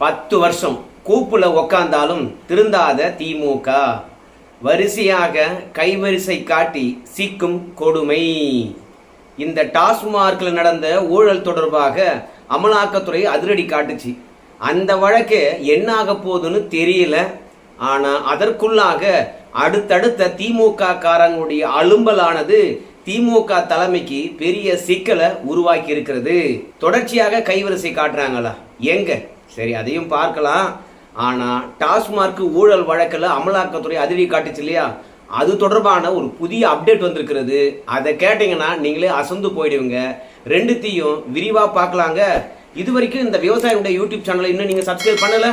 பத்து வருஷம். கூப்புல உக்காந்தாலும் திருந்தாத திமுக. வரிசையாக கைவரிசை காட்டி சீக்கும் கொடுமை. இந்த டாஸ்மார்க்கில் நடந்த ஊழல் தொடர்பாக அமலாக்கத்துறை அதிரடி காட்டுச்சு. அந்த வழக்கு என்ன ஆக போகுதுன்னு தெரியல. ஆனால் அதற்குள்ளாக அடுத்தடுத்த திமுக காரங்களுடைய அலும்பலானது திமுக தலைமைக்கு பெரிய சிக்கலை உருவாக்கி இருக்கிறது தொடர்ச்சியாக கைவரிசை காட்டுறாங்களா? எங்க? சரி அதையும் பார்க்கலாம். ஆனால் டாஸ்மார்க் ஊழல் வழக்கில் அமலாக்கத்துறை அதிரடி காட்டுச்சு இல்லையா? அது தொடர்பான ஒரு புதிய அப்டேட் வந்திருக்கிறது. அதை கேட்டிங்கன்னா நீங்களே அசந்து போயிடுவீங்க. ரெண்டுத்தையும் விரிவாக பார்க்கலாங்க. இது வரைக்கும் இந்த விவசாயினுடைய யூடியூப் சேனலை இன்னும் நீங்கள் சப்ஸ்கிரைப் பண்ணல?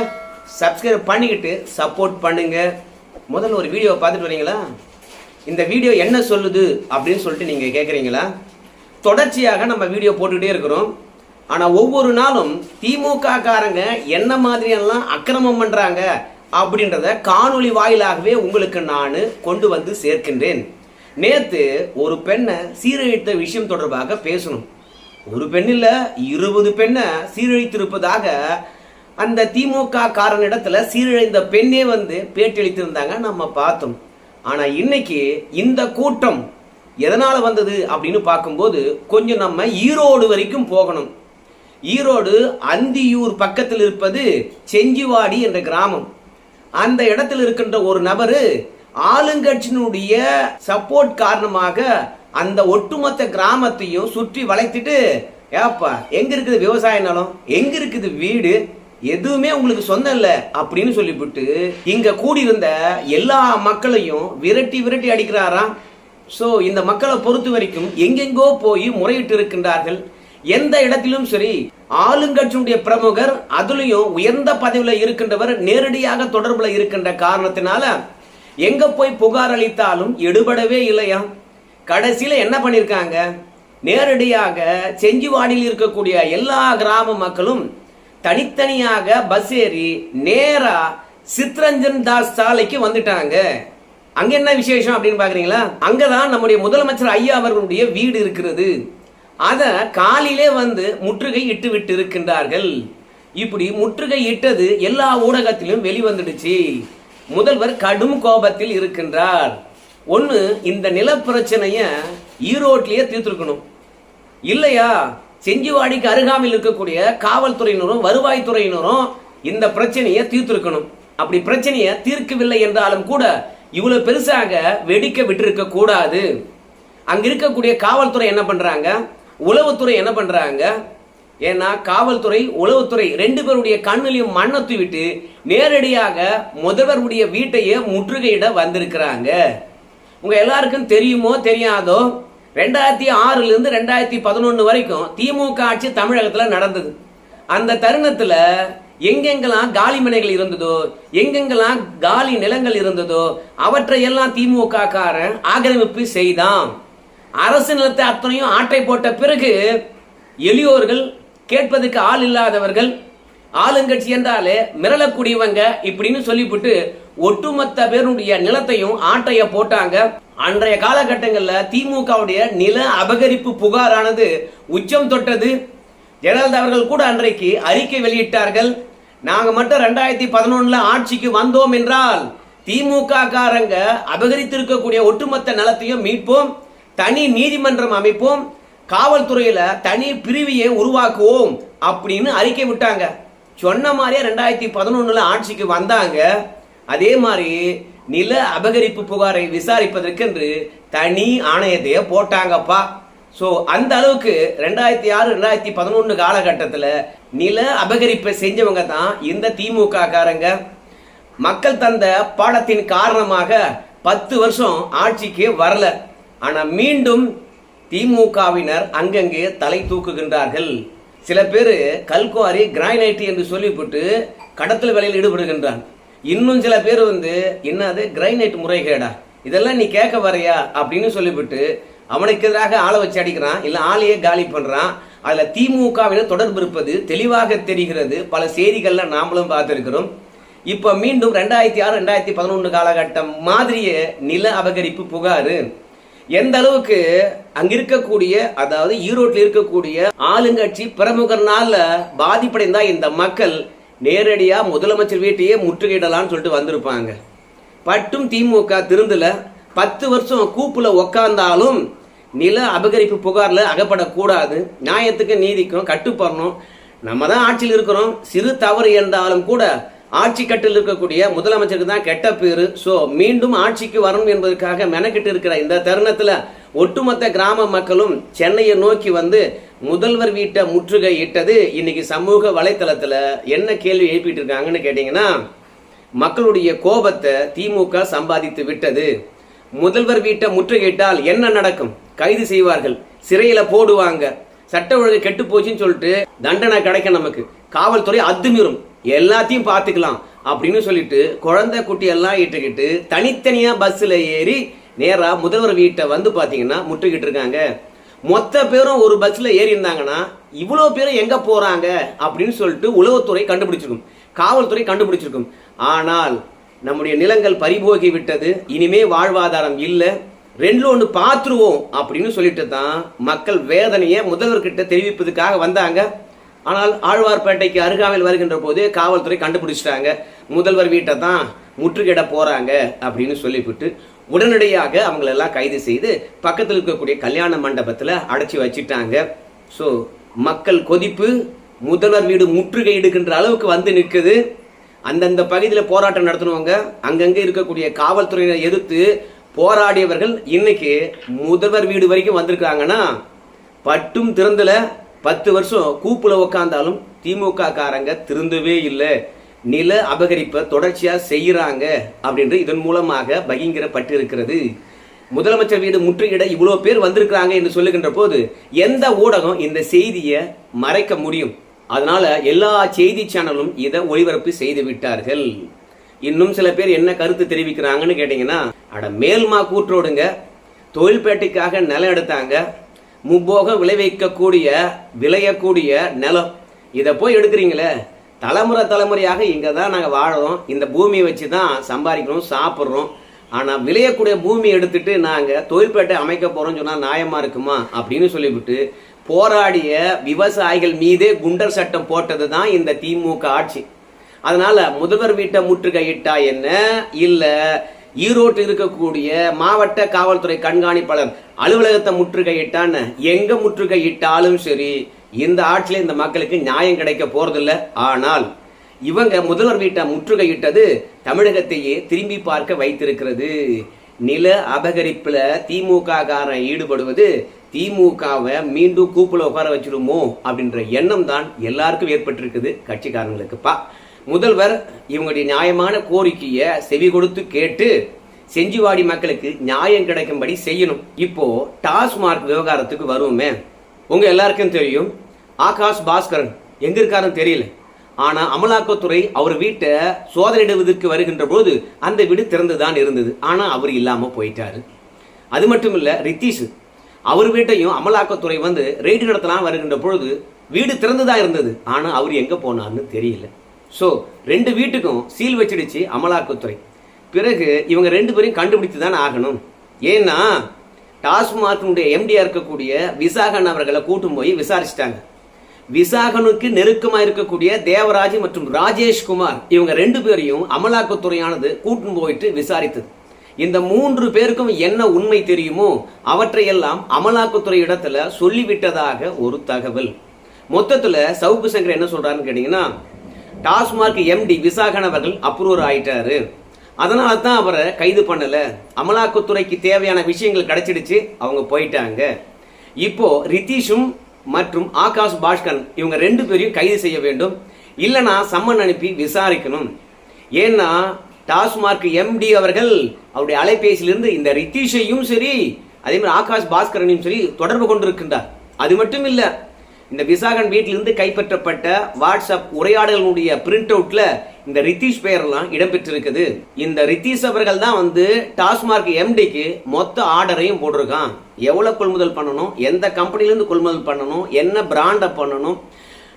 சப்ஸ்கிரைப் பண்ணிக்கிட்டு சப்போர்ட் பண்ணுங்க. முதல்ல ஒரு வீடியோவை பார்த்துட்டு வரீங்களா? இந்த வீடியோ என்ன சொல்லுது அப்படின்னு சொல்லிட்டு நீங்கள் கேட்குறீங்களா தொடர்ச்சியாக நம்ம வீடியோ போட்டுக்கிட்டே இருக்கிறோம். ஆனால் ஒவ்வொரு நாளும் திமுக காரங்க என்ன மாதிரியெல்லாம் அக்கிரமம் பண்ணுறாங்க அப்படின்றத காணொளி வாயிலாகவே உங்களுக்கு நான் கொண்டு வந்து சேர்க்கின்றேன். நேற்று ஒரு பெண்ணை சீரழித்த விஷயம் தொடர்பாக பேசணும். ஒரு பெண்ணில் இருபது பெண்ணை சீரழித்திருப்பதாக அந்த திமுக காரனிடத்துல சீரழிந்த பெண்ணே வந்து பேட்டியளித்திருந்தாங்க நம்ம பார்த்தோம். ஆனால் இன்னைக்கு இந்த கூட்டம் எதனால் வந்தது அப்படின்னு பார்க்கும்போது கொஞ்சம் நம்ம ஈரோடு வரைக்கும் போகணும். ஈரோடு அந்தியூர் பக்கத்தில் இருப்பது செஞ்சிவாடி என்ற கிராமம். அந்த இடத்தில் இருக்கின்ற ஒரு நபர் ஆளுங்கட்சியினுடைய சப்போர்ட் காரணமாக அந்த ஒட்டுமொத்த கிராமத்தையும் சுற்றி வளைத்துட்டு ஏப்பா எங்க இருக்குது விவசாய நிலம்? எங்க இருக்குது வீடு? எதுவுமே உங்களுக்கு சொந்தம் இல்லை அப்படின்னு சொல்லிவிட்டு இங்க கூடியிருந்த எல்லா மக்களையும் விரட்டி விரட்டி அடிக்கிறாராம். ஸோ இந்த மக்களை பொறுத்த வரைக்கும் எங்கெங்கோ போய் முறையிட்டு இருக்கின்றார்கள். எந்த இடத்திலும் சரி ஆளுங்கட்சியுடைய பிரமுகர் அதுலயும் உயர்ந்த பதவியில இருக்கின்றவர் நேரடியாக தொடர்புல இருக்கின்ற காரணத்தினால எங்க போய் புகார் அளித்தாலும் எடுபடவே இல்லையா? கடைசியில என்ன பண்ணிருக்காங்க? நேரடியாக செஞ்சிவாடியில் இருக்கக்கூடிய எல்லா கிராம மக்களும் தனித்தனியாக பஸ் ஏறி நேரா சித்ரஞ்சன் தாஸ் சாலைக்கு வந்துட்டாங்க. அங்க என்ன விசேஷம் அப்படின்னு பாக்குறீங்களா? அங்கதான் நம்முடைய முதலமைச்சர் ஐயா அவர்களுடைய வீடு இருக்கிறது. அதை காலிலே வந்து முற்றுகை இட்டு விட்டு இருக்கின்றார்கள் இப்படி முற்றுகை இட்டது எல்லா ஊடகத்திலும் வெளிவந்துடுச்சு. முதல்வர் கடும் கோபத்தில் இருக்கின்றார். ஒன்று இந்த நில பிரச்சனைய ஈரோட்லயே தீர்த்திருக்கணும். இல்லையா? செஞ்சிவாடிக்கு அருகாமையில் இருக்கக்கூடிய காவல்துறையினரும் வருவாய்த்துறையினரும் இந்த பிரச்சனையை தீர்த்திருக்கணும். அப்படி பிரச்சனையை தீர்க்கவில்லை என்றாலும் கூட இவ்வளவு பெருசாக வெடிக்க விட்டிருக்க கூடாது அங்க இருக்கக்கூடிய காவல்துறை என்ன பண்றாங்க? உளவுத்துறை என்ன பண்றாங்க? ஏன்னா காவல்துறை உளவுத்துறை ரெண்டு பேருடைய கண்ணிலையும் மண்ணத்து விட்டு நேரடியாக முதல்வருடைய வீட்டையே முற்றுகையிட வந்திருக்கிறாங்க. உங்க எல்லாருக்கும் தெரியுமோ தெரியாதோ? ரெண்டாயிரத்தி ஆறுல இருந்து ரெண்டாயிரத்தி பதினொன்னு வரைக்கும் திமுக ஆட்சி தமிழகத்துல நடந்தது. அந்த தருணத்துல எங்கெங்கெல்லாம் காலி மனைகள் இருந்ததோ எங்கெங்கெல்லாம் காலி நிலங்கள் இருந்ததோ அவற்றையெல்லாம் திமுக காரன் ஆக்கிரமிப்பு செய்தான். அரசு நிலத்தை அத்தனையும் ஆட்டை போட்ட பிறகு எளியோர்கள் கேட்பதற்கு ஆள் இல்லாதவர்கள் ஆளுங்கட்சி என்றாலே மிரளக்கூடியவங்க இப்படின்னு சொல்லிவிட்டு ஒட்டுமொத்த பேருடைய நிலத்தையும் ஆட்டைய போட்டாங்க. அன்றைய காலகட்டங்களில் திமுகவுடைய நில அபகரிப்பு புகாரானது உச்சம் தொட்டது. ஜெயலலிதா அவர்கள் கூட அன்றைக்கு அறிக்கை வெளியிட்டார்கள். நாங்கள் மட்டும் ரெண்டாயிரத்தி பதினொன்னுல ஆட்சிக்கு வந்தோம் என்றால் திமுக காரங்க அபகரித்திருக்கக்கூடிய ஒட்டுமொத்த நிலத்தையும் மீட்போம். தனி நீதிமன்றம் அமைப்போம். காவல்துறையில் தனி பிரிவியை உருவாக்குவோம் அப்படின்னு அறிக்கை விட்டாங்க. சொன்ன மாதிரியே ரெண்டாயிரத்தி பதினொன்றில் ஆட்சிக்கு வந்தாங்க. அதே மாதிரி நில அபகரிப்பு புகாரை விசாரிப்பதற்கென்று தனி ஆணையத்தையே போட்டாங்கப்பா. ஸோ அந்த அளவுக்கு ரெண்டாயிரத்தி ஆறு ரெண்டாயிரத்தி பதினொன்று காலகட்டத்தில் நில அபகரிப்பை செஞ்சவங்க தான் இந்த திமுக காரங்க மக்கள் தந்த பாடத்தின் காரணமாக பத்து வருஷம் ஆட்சிக்கு வரல. ஆனால் மீண்டும் திமுகவினர் அங்கங்கே தலை தூக்குகின்றார்கள். சில பேர் கல்குவாரி கிரானைட் என்று சொல்லிவிட்டு கடத்தல் வேலையில் ஈடுபடுகின்றான். இன்னும் சில பேர் வந்து என்னது கிரைனைட் முறைகேடா? இதெல்லாம் நீ கேட்க வரையா? அப்படின்னு சொல்லிவிட்டு அவனுக்கு எதிராக ஆளை வச்சு அடிக்கிறான். இல்லை ஆளையே காலி பண்ணுறான் அதில் திமுகவினர் தொடர்பு இருப்பது தெளிவாக தெரிகிறது. பல செய்திகளில் நாமளும் பார்த்துருக்கிறோம். இப்போ மீண்டும் ரெண்டாயிரத்தி ஆறு ரெண்டாயிரத்தி பதினொன்று காலகட்டம் மாதிரியே நில அபகரிப்பு புகார். எந்த அளவுக்கு அங்க இருக்கக்கூடிய அதாவது ஈரோட்டில் இருக்கக்கூடிய ஆளுங்கட்சி பிரமுகர்னால பாதிப்படைந்தா இந்த மக்கள் நேரடியா முதலமைச்சர் வீட்டையே முற்றுகையிடலாம்னு சொல்லிட்டு வந்திருப்பாங்க. பட்டும் திமுக திருந்துல பத்து வருஷம் கூப்புல உக்காந்தாலும் நில அபகரிப்பு புகார்ல அகப்படக்கூடாது. நியாயத்துக்கு நீதிக்கும் கட்டுப்படணும். நம்ம தான் ஆட்சியில் இருக்கிறோம். சிறு தவறு என்றாலும் கூட ஆட்சி கட்டில் இருக்கக்கூடிய முதலமைச்சருக்கு தான் கெட்ட பேரு. சோ மீண்டும் ஆட்சிக்கு வரணும் என்பதற்காக மெனக்கிட்டு இருக்கிற இந்த தருணத்துல ஒட்டுமொத்த கிராம மக்களும் சென்னையை நோக்கி வந்து முதல்வர் வீட்டை முற்றுகை இட்டது இன்னைக்கு சமூக வலைத்தளத்துல என்ன கேள்வி எழுப்பிட்டு இருக்காங்கன்னு கேட்டீங்கன்னா மக்களுடைய கோபத்தை திமுக சம்பாதித்து விட்டது. முதல்வர் வீட்டை முற்றுகையிட்டால் என்ன நடக்கும்? கைது செய்வார்கள். சிறையில போடுவாங்க. சட்ட ஒழுங்கு கெட்டு போச்சுன்னு சொல்லிட்டு தண்டனை கிடைக்கும் நமக்கு. காவல்துறை அத்துமீறும். எல்லாத்தையும் பார்த்துக்கலாம் அப்படின்னு சொல்லிட்டு குழந்தை குட்டி எல்லாம் இட்டுக்கிட்டு தனித்தனியாக பஸ்ஸில் ஏறி நேராக முதல்வர் வீட்டை வந்து பார்த்தீங்கன்னா முற்றுகிட்டு இருக்காங்க. மொத்த பேரும் ஒரு பஸ்ஸில் ஏறி இருந்தாங்கன்னா இவ்வளோ பேரும் எங்கே போகிறாங்க அப்படின்னு சொல்லிட்டு உளவுத்துறை கண்டுபிடிச்சிருக்கும். காவல்துறை கண்டுபிடிச்சிருக்கும். ஆனால் நம்முடைய நிலங்கள் பறிபோகி விட்டது. இனிமே வாழ்வாதாரம் இல்லை. ரெண்டு ஒன்று பார்த்துருவோம் அப்படின்னு சொல்லிட்டு தான் மக்கள் வேதனையை முதல்வர்கிட்ட தெரிவிப்பதுக்காக வந்தாங்க. ஆனால் ஆழ்வார்பேட்டைக்கு அருகாமையில் வருகின்ற போது காவல்துறை கண்டுபிடிச்சிட்டாங்க. முதல்வர் வீட்டை தான் முற்றுகையிட போறாங்க அப்படின்னு சொல்லிவிட்டு உடனடியாக அவங்களெல்லாம் கைது செய்து பக்கத்தில் இருக்கக்கூடிய கல்யாண மண்டபத்தில் அடைச்சி வச்சிட்டாங்க. ஸோ மக்கள் கொதிப்பு முதல்வர் வீடு முற்றுகையிடுகின்ற அளவுக்கு வந்து நிற்குது. அந்தந்த பகுதியில் போராட்டம் நடத்தினவங்க அங்கங்கே இருக்கக்கூடிய காவல்துறையினர் எதிர்த்து போராடியவர்கள் இன்னைக்கு முதல்வர் வீடு வரைக்கும் வந்திருக்காங்கன்னா பட்டும் திறந்தல. பத்து வருஷம் கூப்பில் உக்காந்தாலும் திமுக காரங்க திருந்தவே இல்லை. நில அபகரிப்பை தொடர்ச்சியாக செய்கிறாங்க அப்படின்று இதன் மூலமாக பகிங்கரப்பட்டு இருக்கிறது முதலமைச்சர் வீடு முற்றுகையிட இவ்வளோ பேர் வந்திருக்கிறாங்க என்று சொல்லுகின்ற போது எந்த ஊடகம் இந்த செய்தியை மறைக்க முடியும்? அதனால எல்லா செய்தி சேனலும் இதை ஒளிபரப்பு செய்து விட்டார்கள். இன்னும் சில பேர் என்ன கருத்து தெரிவிக்கிறாங்கன்னு கேட்டீங்கன்னா அட மேல்மா கூற்றோடுங்க தொழில்பேட்டைக்காக நிலம் எடுத்தாங்க முப்போக விளைவிக்கக்கூடிய விளையக்கூடிய நிலம். இதை போய் எடுக்கிறீங்களே? தலைமுறை தலைமுறையாக இங்கே தான் நாங்கள் வாழறோம். இந்த பூமியை வச்சு தான் சம்பாதிக்கிறோம் சாப்பிட்றோம். ஆனால் விளையக்கூடிய பூமி எடுத்துட்டு நாங்கள் தொழில்பேட்டை அமைக்க போகிறோம்னு சொன்னால் நியாயமாக இருக்குமா? அப்படின்னு சொல்லிவிட்டு போராடிய விவசாயிகள் மீதே குண்டர் சட்டம் போட்டது தான் இந்த திமுக ஆட்சி. அதனால முதல்வர் வீட்டை முற்றுகையிட்டா என்ன? இல்லை ஈரோட்டில் இருக்கக்கூடிய மாவட்ட காவல்துறை கண்காணிப்பாளர் அலுவலகத்தை முற்றுகையிட்டான்னு எங்க முற்றுகையிட்டாலும் சரி இந்த ஆட்சியில் இந்த மக்களுக்கு நியாயம் கிடைக்க போறதில்ல. ஆனால் இவங்க முதல்வர் வீட்டை முற்றுகையிட்டது தமிழகத்தையே திரும்பி பார்க்க வைத்திருக்கிறது. நில அபகரிப்புல திமுக காரன் ஈடுபடுவது திமுகவை மீண்டும் கூப்பில் உட்கார வச்சிருமோ அப்படின்ற எண்ணம் தான் எல்லாருக்கும் ஏற்பட்டிருக்குது. கட்சிக்காரங்களுக்குப்பா. முதல்வர் இவங்களுடைய நியாயமான கோரிக்கையை செவி கொடுத்து கேட்டு செஞ்சிவாடி மக்களுக்கு நியாயம் கிடைக்கும்படி செய்யணும். இப்போ டாஸ்மார்க் விவகாரத்துக்கு வருவோமே. உங்க எல்லாருக்கும் தெரியும். ஆகாஷ் பாஸ்கரன் எங்க இருக்காருன்னு தெரியல. ஆனா அமலாக்கத்துறை அவர் வீட்டை சோதனையிடுவதற்கு வருகின்ற போது அந்த வீடு திறந்துதான் இருந்தது. ஆனா அவர் இல்லாம போயிட்டாரு. அது மட்டும் இல்ல ரித்தீஷ் அவர் வீட்டையும் அமலாக்கத்துறை வந்து ரெய்டு நடத்தலாம் வருகின்ற பொழுது வீடு திறந்துதான் இருந்தது. ஆனா அவர் எங்க போனார்னு தெரியல. ஸோ ரெண்டு வீட்டுக்கும் சீல் வச்சிடுச்சு அமலாக்கத்துறை. பிறகு இவங்க ரெண்டு பேரையும் கண்டுபிடித்து தான் ஆகணும். ஏன்னா டாஸ்மார்க்கினுடைய எம்டியாக இருக்கக்கூடிய விசாகன் அவர்களை கூட்டும் போய் விசாரிச்சிட்டாங்க. விசாகனுக்கு நெருக்கமாக இருக்கக்கூடிய தேவராஜ் மற்றும் ராஜேஷ்குமார் இவங்க ரெண்டு பேரையும் அமலாக்கத்துறையானது கூட்டும் போயிட்டு விசாரித்தது. இந்த மூன்று பேருக்கும் என்ன உண்மை தெரியுமோ அவற்றையெல்லாம் அமலாக்கத்துறை இடத்துல சொல்லிவிட்டதாக ஒரு தகவல். மொத்தத்தில் சவுக்கு சங்கர் என்ன சொல்கிறாருன்னு கேட்டிங்கன்னா டாஸ்மார்க் எம்டி விசாகன் அவர்கள் அப்ரூவர் ஆயிட்டாரு. அதனால தான் அவரை கைது பண்ணல. அமலாக்கத்துறைக்கு தேவையான விஷயங்கள் கிடைச்சிடுச்சு அவங்க போயிட்டாங்க. இப்போ ரித்தீஷும் மற்றும் ஆகாஷ் பாஷ்கன் இவங்க ரெண்டு பேரையும் கைது செய்ய வேண்டும். இல்லைனா சம்மன் அனுப்பி விசாரிக்கணும். ஏன்னா டாஸ்மார்க் எம்டி அவர்கள் அவருடைய அலைபேசியிலிருந்து இந்த ரித்தீஷையும் சரி அதே மாதிரி ஆகாஷ் பாஸ்கரனையும் சரி தொடர்பு கொண்டிருக்கின்றார். அது மட்டும் இல்லை இந்த விசாகன் வீட்டிலிருந்து கைப்பற்றப்பட்ட வாட்ஸ்அப் உரையாடல்களுடைய பிரிண்ட் அவுட்ல இந்த ரித்தீஷ் பெயர்லாம் இடம்பெற்றிருக்குது. இந்த ரித்தீஷ் அவர்கள் தான் வந்து டாஸ்மார்க் எம்டிக்கு மொத்த ஆர்டரையும் போட்டிருக்கான். எவ்வளவு கொள்முதல் பண்ணணும்? எந்த கம்பெனிலேருந்து கொள்முதல் பண்ணணும்? என்ன பிராண்டை பண்ணணும்?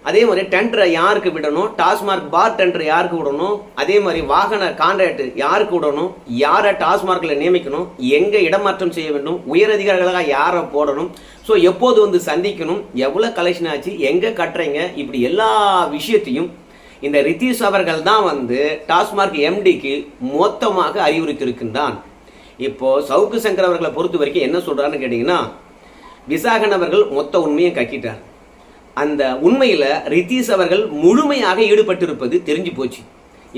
அதே மாதிரி டெண்டரை யாருக்கு விடணும்? டாஸ்மார்க் பார் டெண்டர் யாருக்கு விடணும்? அதே மாதிரி வாகன கான்ட்ராக்ட் யாருக்கு விடணும்? யாரை டாஸ்மார்க்கில் நியமிக்கணும்? எங்கே இடமாற்றம் செய்ய வேண்டும்? உயர் அதிகாரிகளாக யாரை போடணும்? ஸோ எப்போது வந்து சந்திக்கணும்? எவ்வளோ கலெக்ஷன் ஆச்சு? எங்கே கட்டுறீங்க? இப்படி எல்லா விஷயத்தையும் இந்த ரித்தீஷ் அவர்கள் தான் வந்து டாஸ்மார்க் எம்டிக்கு மொத்தமாக அறிவுறுத்தியிருக்கின்றான். இப்போ சவுக்கு சங்கர் அவர்களை பொறுத்த வரைக்கும் என்ன சொல்றாருன்னு கேட்டீங்கன்னா விசாகன் அவர்கள் மொத்த உண்மையை கக்கிட்டார். அந்த உண்மையில் ரித்தீஷ் அவர்கள் முழுமையாக ஈடுபட்டிருப்பது தெரிஞ்சு போச்சு.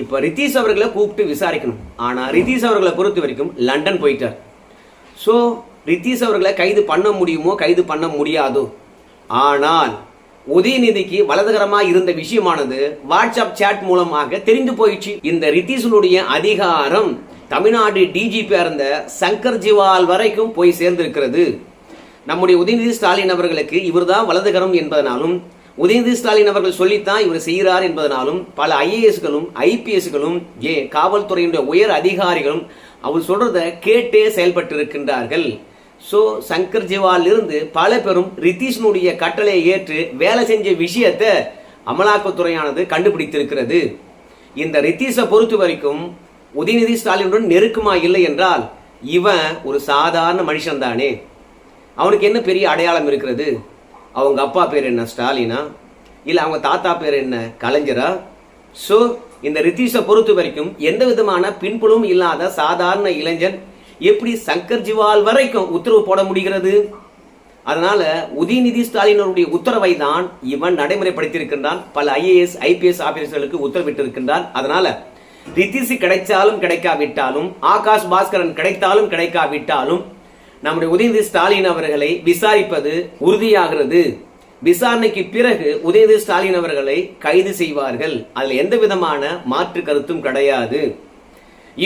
இப்போ ரித்தீஷ் அவர்களை கூப்பிட்டு விசாரிக்கணும். ஆனால் ரித்தீஷ் அவர்களை பொறுத்த வரைக்கும் லண்டன் போயிட்டார். ஸோ ரித்தீஷ் அவர்களை கைது பண்ண முடியுமோ கைது பண்ண முடியாதோ? ஆனால் உதயநிதிக்கு வலதுகரமாக இருந்த விஷயமானது வாட்ஸ்அப் சேட் மூலமாக தெரிந்து போயிடுச்சு. இந்த ரித்தீஷனுடைய அதிகாரம் தமிழ்நாடு டிஜிபியாக இருந்த சங்கர் ஜிவால் வரைக்கும் போய் சேர்ந்திருக்கிறது. நம்முடைய உதயநிதி ஸ்டாலின் அவர்களுக்கு இவர்தான் வலதுகரம் என்பதனாலும் உதயநிதி ஸ்டாலின் அவர்கள் சொல்லித்தான் இவர் செய்கிறார் என்பதனாலும் பல ஐஏஎஸ்களும் ஐபிஎஸ்களும் ஏ காவல்துறையினுடைய உயர் அதிகாரிகளும் அவர் சொல்றத கேட்டே செயல்பட்டு இருக்கின்றார்கள் ஸோ சங்கர் ஜிவாலிருந்து பல பேரும் ரித்தீஷ்னுடைய கட்டளையை ஏற்று வேலை செஞ்ச விஷயத்தை அமலாக்கத்துறையானது கண்டுபிடித்திருக்கிறது. இந்த ரித்தீஷை பொறுத்த வரைக்கும் உதயநிதி ஸ்டாலினுடன் நெருக்கமாக இல்லை என்றால் இவன் ஒரு சாதாரண மனுஷன் தானே அவனுக்கு என்ன பெரிய அடையாளம் இருக்கிறது? அவங்க அப்பா பேர் என்ன ஸ்டாலினா? இல்லை அவங்க தாத்தா பேர் என்ன கலைஞரா? ஸோ இந்த ரித்தீஷை பொறுத்த வரைக்கும் எந்த விதமான பின்புலமும் இல்லாத சாதாரண இளைஞன் எப்படி சங்கர் ஜிவால் வரைக்கும் உத்தரவு போட முடிகிறது? அதனால உதயநிதி ஸ்டாலினருடைய உத்தரவை தான் இவன் நடைமுறைப்படுத்தியிருக்கின்றான். பல ஐஏஎஸ் ஐபிஎஸ் ஆபீசர்களுக்கு உத்தரவிட்டிருக்கின்றான். அதனால ரித்திஷ் கிடைச்சாலும் கிடைக்காவிட்டாலும் ஆகாஷ் பாஸ்கரன் கிடைத்தாலும் கிடைக்காவிட்டாலும் நம்முடைய உதயநிதி ஸ்டாலின் அவர்களை விசாரிப்பது உறுதியாகிறது. விசாரணைக்கு பிறகு உதயநிதி ஸ்டாலின் அவர்களை கைது செய்வார்கள். அதில் எந்த விதமான மாற்று கருத்தும் கிடையாது.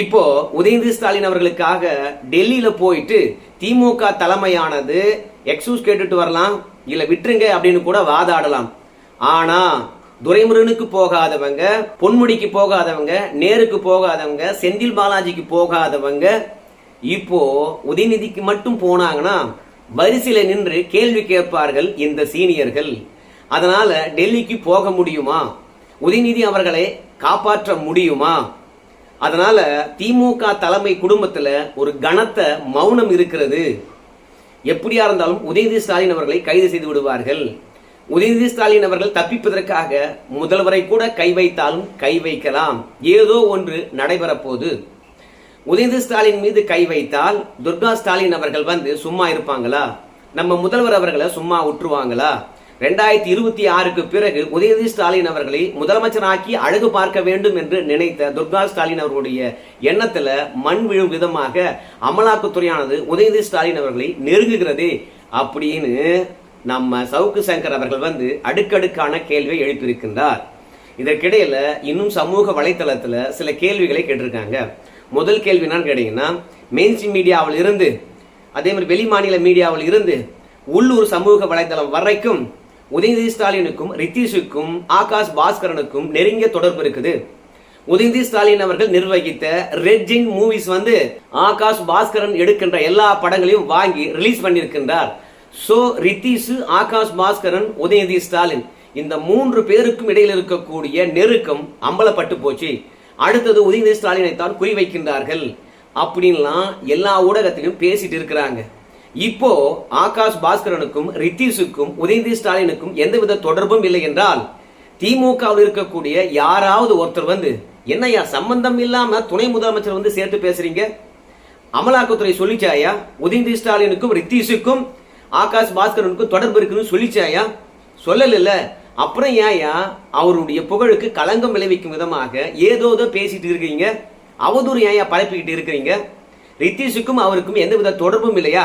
இப்போ உதயநிதி ஸ்டாலின் அவர்களுக்காக டெல்லியில போயிட்டு திமுக தலைமையானது எக்ஸ்கூஸ் கேட்டுட்டு வரலாம் இல்ல விட்டுருங்க அப்படின்னு கூட வாதாடலாம். ஆனா துரைமுருகனுக்கு போகாதவங்க பொன்முடிக்கு போகாதவங்க நேருக்கு போகாதவங்க செந்தில் பாலாஜிக்கு போகாதவங்க இப்போ உதயநிதிக்கு மட்டும் போனாங்கன்னா வரிசையில நின்று கேள்வி கேட்பார்கள் இந்த சீனியர்கள். அதனால டெல்லிக்கு போக முடியுமா? உதயநிதி அவர்களை காப்பாற்ற முடியுமா? அதனால திமுக தலைமை குடும்பத்துல ஒரு கனத்த மௌனம் இருக்கிறது. எப்படியா இருந்தாலும் உதயநிதி ஸ்டாலின் அவர்களை கைது செய்து விடுவார்கள். உதயநிதி ஸ்டாலின் அவர்கள் தப்பிப்பதற்காக முதல்வரை கூட கை வைத்தாலும் கை வைக்கலாம். ஏதோ ஒன்று நடைபெறப்போகுது. உதயநிதி ஸ்டாலின் மீது கை வைத்தால் துர்கா ஸ்டாலின் அவர்கள் வந்து சும்மா இருப்பாங்களா? நம்ம முதல்வர் அவர்களை சும்மா உற்றுவாங்களா? ரெண்டாயிரத்தி இருபத்தி ஆறுக்கு பிறகு உதயநிதி ஸ்டாலின் அவர்களை முதலமைச்சராக்கி அழகு பார்க்க வேண்டும் என்று நினைத்த துர்கா ஸ்டாலின் அவர்களுடைய எண்ணத்துல மண் விழும் விதமாக அமலாக்கத்துறையானது உதயநிதி ஸ்டாலின் அவர்களை நெருங்குகிறதே அப்படின்னு நம்ம சவுக்கு சங்கர் அவர்கள் வந்து அடுக்கடுக்கான கேள்வியை எழுப்பியிருக்கின்றார். இதற்கிடையில இன்னும் சமூக வலைத்தளத்துல சில கேள்விகளை கேட்டிருக்காங்க. முதல் கேள்வி என்னன்னு கேட்டீங்கன்னா மெயின்ஸ்ட்ரீம் மீடியாவில் இருந்து அதே மாதிரி வெளி மாநில மீடியாவில் இருந்து உள்ளூர் சமூக வலைதளம் வரைக்கும் உதயநிதி ஸ்டாலினுக்கும் ரித்தீஷுக்கும் ஆகாஷ் பாஸ்கரனுக்கும் நெருங்கிய தொடர்பு இருக்குது. உதயநிதி ஸ்டாலின் அவர்கள் நிர்வகித்த ரெட்ஜின் மூவிஸ் வந்து ஆகாஷ் பாஸ்கரன் எடுக்கின்ற எல்லா படங்களையும் வாங்கி ரிலீஸ் பண்ணியிருக்கின்றார். சோ ரித்தீஷு ஆகாஷ் பாஸ்கரன் உதயநிதி ஸ்டாலின் இந்த மூன்று பேருக்கும் இடையில் இருக்கக்கூடிய நெருக்கம் அம்பலப்பட்டு போச்சு. அடுத்தது உதயநிதி ஸ்டாலினை தான் குறிவைக்கின்றார்கள் அப்படின்லாம் எல்லா ஊடகத்திலும் பேசிட்டு இருக்கிறாங்க. இப்போ ஆகாஷ் பாஸ்கரனுக்கும் ரித்தீஷுக்கும் உதயநிதி ஸ்டாலினுக்கும் எந்தவித தொடர்பும் இல்லை என்றால் திமுகவில் இருக்கக்கூடிய யாராவது ஒருத்தர் வந்து என்னையா சம்பந்தம் இல்லாம துணை முதலமைச்சர் வந்து சேர்த்து பேசுறீங்க? அமலாக்கத்துறை சொல்லிச்சாயா உதயநிதி ஸ்டாலினுக்கும் ரித்தீஷுக்கும் ஆகாஷ் பாஸ்கரனுக்கும் தொடர்பு இருக்குன்னு சொல்லிச்சாயா சொல்லல அப்புறம் ஏயா அவருடைய புகழுக்கு களங்கம் விளைவிக்கும் விதமாக ஏதோ ஏதோ பேசிட்டு இருக்கிறீங்க அவதூறு ஏயா பரப்பிக்கிட்டு இருக்கிறீங்க ரித்தீஷுக்கும் அவருக்கும் எந்த வித தொடர்பும் இல்லையா?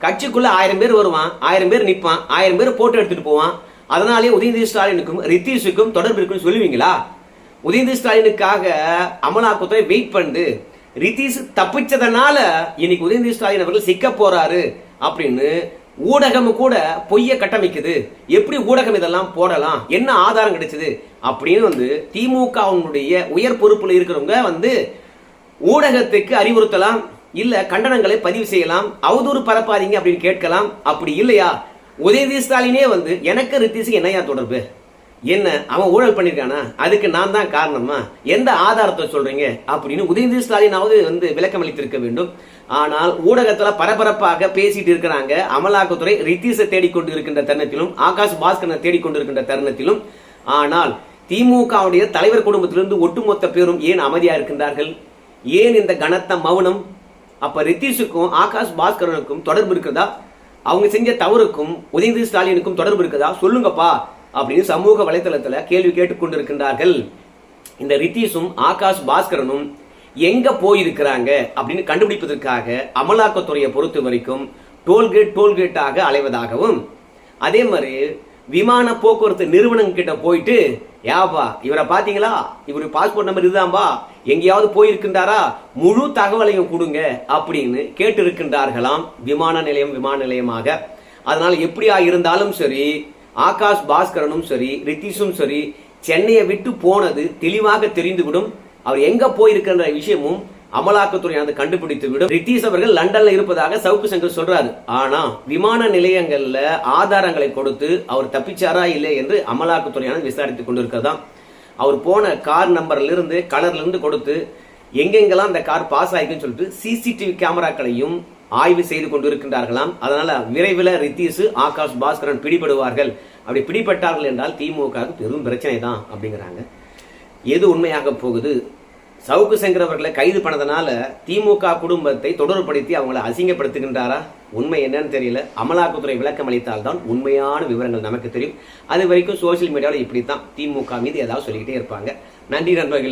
கட்சிக்குள்ள ஆயிரம் பேர் வருவான் ஆயிரம் பேர் நிற்பான் ஆயிரம் பேர் போட்டோ எடுத்துட்டு போவான். அதனாலே உதயநிதி ஸ்டாலினுக்கும் ரித்தீஷுக்கும் தொடர்பு இருக்குன்னு சொல்லுவீங்களா? உதயநிதி ஸ்டாலினுக்காக அமலாக்கத்துறை வெயிட் பண்ணு ரித்தீஷ் தப்பிச்சதனால இன்னைக்கு உதயநிதி ஸ்டாலின் அவர்கள் சிக்க போறாரு அப்படின்னு ஊடகம் கூட பொய்ய கட்டமைக்குது. எப்படி ஊடகம் இதெல்லாம் போடலாம்? என்ன ஆதாரம் கிடைச்சது? அப்படின்னு வந்து திமுக அவங்களுடைய உயர் பொறுப்பில் இருக்கிறவங்க வந்து ஊடகத்துக்கு அறிவுறுத்தலாம் இல்ல கண்டனங்களை பதிவு செய்யலாம் அவதூறு பரப்பாதீங்க அப்படின்னு கேட்கலாம். அப்படி இல்லையா? உதயநிதி ஸ்டாலினே வந்து எனக்கு ரித்தீஷுக்கு என்னையா தொடர்பு? என்ன அவன் ஊழல் பண்ணியிருக்கானா அதுக்கு நான் தான் காரணமா? எந்த ஆதாரத்தை சொல்றீங்க? அப்படின்னு உதயநிதி ஸ்டாலினாவது வந்து விளக்கம் அளித்திருக்க வேண்டும். ஆனால் ஊடகத்துல பரபரப்பாக பேசிட்டு இருக்கிறாங்க அமலாக்கத்துறை ரித்தீஸை தேடிக்கொண்டு இருக்கின்ற தருணத்திலும் ஆகாஷ் பாஸ்கரனை தேடிக்கொண்டு இருக்கின்ற தருணத்திலும். ஆனால் திமுகவுடைய தலைவர் குடும்பத்திலிருந்து ஒட்டுமொத்த பேரும் ஏன் அமைதியா இருக்கின்றார்கள்? ஏன் இந்த கனத்த மௌனம்? அப்ப ரித்தீஷுக்கும் ஆகாஷ் பாஸ்கரனுக்கும் தொடர்பு இருக்குதா அவங்க செஞ்ச தவறுக்கும் உதயநிதி ஸ்டாலினுக்கும் தொடர்பு இருக்குதா சொல்லுங்கப்பா. அப்படின்னு சமூக வலைதளத்தில் கேள்வி கேட்டுக்கொண்டிருக்கின்றார்கள். இந்த ரித்தீஷும் ஆகாஷ் பாஸ்கரனும் எங்க போயிருக்கிறாங்க அப்படின்னு கண்டுபிடிப்பதற்காக அமலாக்கத்துறையை பொறுத்த வரைக்கும் டோல்கேட் டோல்கேட்டாக அலைவதாகவும் அதே மாதிரி விமான போக்குவரத்து நிறுவனம் கிட்ட போயிட்டு யாப்பா இவரை பாத்தீங்களா? இவரு பாஸ்போர்ட் நம்பர் இதுதான்பா? எங்கேயாவது போயிருக்கின்றாரா? முழு தகவலையும் கொடுங்க அப்படின்னு கேட்டு இருக்கின்றார்களாம் விமான நிலையம் விமான நிலையமாக. அதனால எப்படியா இருந்தாலும் சரி ஆகாஷ் பாஸ்கரனும் சரி ரித்திஷும் சரி சென்னையை விட்டு போனது தெளிவாக தெரிந்துவிடும். அவர் எங்க போயிருக்கின்ற விஷயமும் அமலாக்கத்துறையானது கண்டுபிடித்து விடும் ரித்தீஷ் அவர்கள் லண்டன்ல இருப்பதாக சவுக்கு சங்கர் சொல்றாரு. ஆனா விமான நிலையங்கள்ல ஆதாரங்களை கொடுத்து அவர் தப்பிச்சாரா இல்லை என்று அமலாக்கத்துறையானது விசாரித்துக் கொண்டிருக்கிறதா அவர் போன கார் நம்பர்ல இருந்து கலர்ல இருந்து கொடுத்து எங்கெங்கெல்லாம் அந்த கார் பாஸ் ஆயிருக்குன்னு சொல்லிட்டு சிசிடிவி கேமராக்களையும் ஆய்வு செய்து கொண்டிருக்கின்றார்களாம். அதனால விரைவில் ரித்தீஷ் ஆகாஷ் பாஸ்கரன் பிடிபடுவார்கள். அப்படி பிடிபட்டார்கள் என்றால் திமுக பெரும் பிரச்சனை தான் அப்படிங்கிறாங்க. எது உண்மையாக போகுது? சவுக்கு சங்கர் அவர்களை கைது பண்ணதுனால திமுக குடும்பத்தை தொடர்புபடுத்தி அவங்களை அசிங்கப்படுத்துகின்றாரா? உண்மை என்னன்னு தெரியல. அமலாக்கத்துறை விளக்கம் அளித்தால்தான் உண்மையான விவரங்கள் நமக்கு தெரியும். அது வரைக்கும் சோசியல் மீடியாவில் இப்படித்தான் திமுக மீது ஏதாவது சொல்லிக்கிட்டே இருப்பாங்க. நன்றி நண்பர்களே.